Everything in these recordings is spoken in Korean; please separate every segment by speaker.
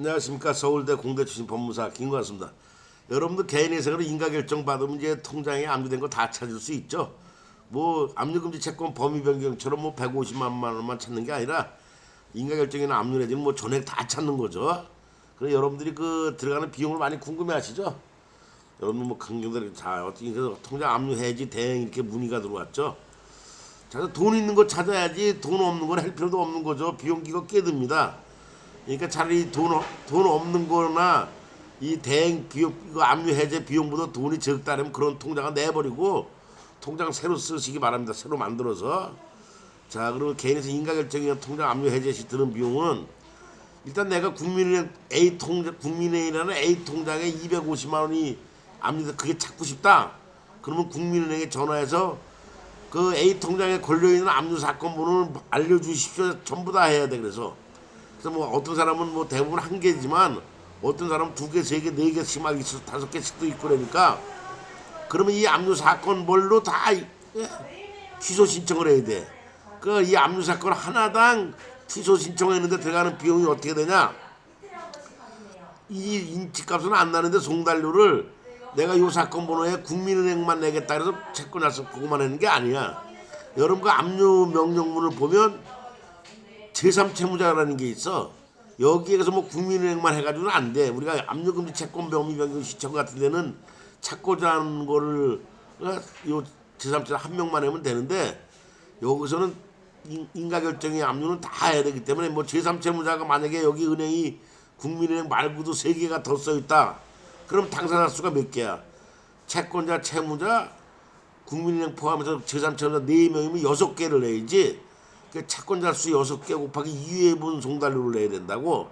Speaker 1: 안녕하십니까 서울대 공대 출신 법무사 김관수입니다. 여러분들 개인 회생으로 인가결정 받으면 이제 통장에 압류된 거 다 찾을 수 있죠. 뭐 압류금지 채권 범위 변경처럼 뭐 150만 원만 찾는 게 아니라 인가결정이나 압류 내지는 뭐 전액 다 찾는 거죠. 그래서 여러분들이 그 들어가는 비용을 많이 궁금해하시죠. 여러분 뭐 강경들 자 어떻게 통장 압류 해지 대행 이렇게 문의가 들어왔죠. 자, 돈 있는 거 찾아야지 돈 없는 건 할 필요도 없는 거죠. 비용기가 꽤 듭니다. 그러니까 차라리 돈, 없- 돈 없는 거나 이 대행 비용, 이거 압류 해제 비용보다 돈이 적다면 그런 통장을 내버리고 통장 새로 쓰시기 바랍니다. 새로 만들어서. 자, 그리고 개인에서 인가결정이나 통장 압류 해제 시 드는 비용은 일단 내가 국민은행 A 통장, 국민은행이라는 A 통장에 250만 원이 압류돼 그게 찾고 싶다. 그러면 국민은행에 전화해서 그 A 통장에 걸려있는 압류 사건 번호를 알려주십시오. 전부 다 해야 돼. 그래서. 그래서 뭐 어떤 사람은 뭐 대부분 한 개지만 어떤 사람은 두 개, 세 개, 네 개씩 막 있어 다섯 개씩도 있고 그러니까 그러면 이 압류 사건 뭘로 다 이- 예, 취소 신청을 해야 돼. 그 이 압류 사건 하나당 취소 신청했는데 들어가는 비용이 어떻게 되냐? 이 인치값은 안 나는데 송달료를 내가 요 사건 번호에 국민은행만 내겠다 그래서 채권 나서 그거만 하는 게 아니야. 여러분 그 압류 명령문을 보면 제3채무자라는 게 있어. 여기에서 뭐 국민은행만 해가지고는 안 돼. 우리가 압류금지 채권 병미 변경 시청 같은 데는 찾고자 하는 거를 어, 요 제3채 한 명만 하면 되는데 여기서는 인- 인가결정의 압류는 다 해야 되기 때문에 뭐 제3채무자가 만약에 여기 은행이 국민은행 말고도 세 개가 더 써 있다. 그럼 당사자 수가 몇 개야? 채권자, 채무자, 국민은행 포함해서 제3채무자 네 명이면 여섯 개를 내야지. 그 채권자 수 여섯 개 곱하기 2회분 송달료를 내야 된다고.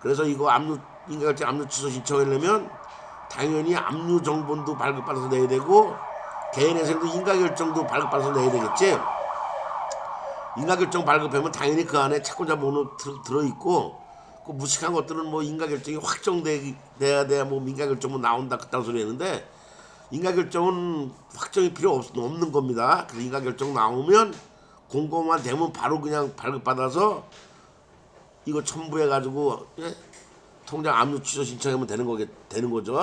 Speaker 1: 그래서 이거 압류 인가결정 압류 취소 신청하려면 당연히 압류 정본도 발급받아서 내야 되고 개인회생도 인가결정도 발급받아서 내야 되겠지. 인가결정 발급하면 당연히 그 안에 채권자 번호 들, 들어있고 그 무식한 것들은 뭐 인가결정이 확정돼야 돼야 뭐 인가결정은 나온다 그딴 소리 했는데 인가결정은 확정이 필요 없, 없는 겁니다. 그 인가결정 나오면 공고만 되면 바로 그냥 발급받아서 이거 첨부해가지고 예? 통장 압류 취소 신청하면 되는 거게 되는 거죠.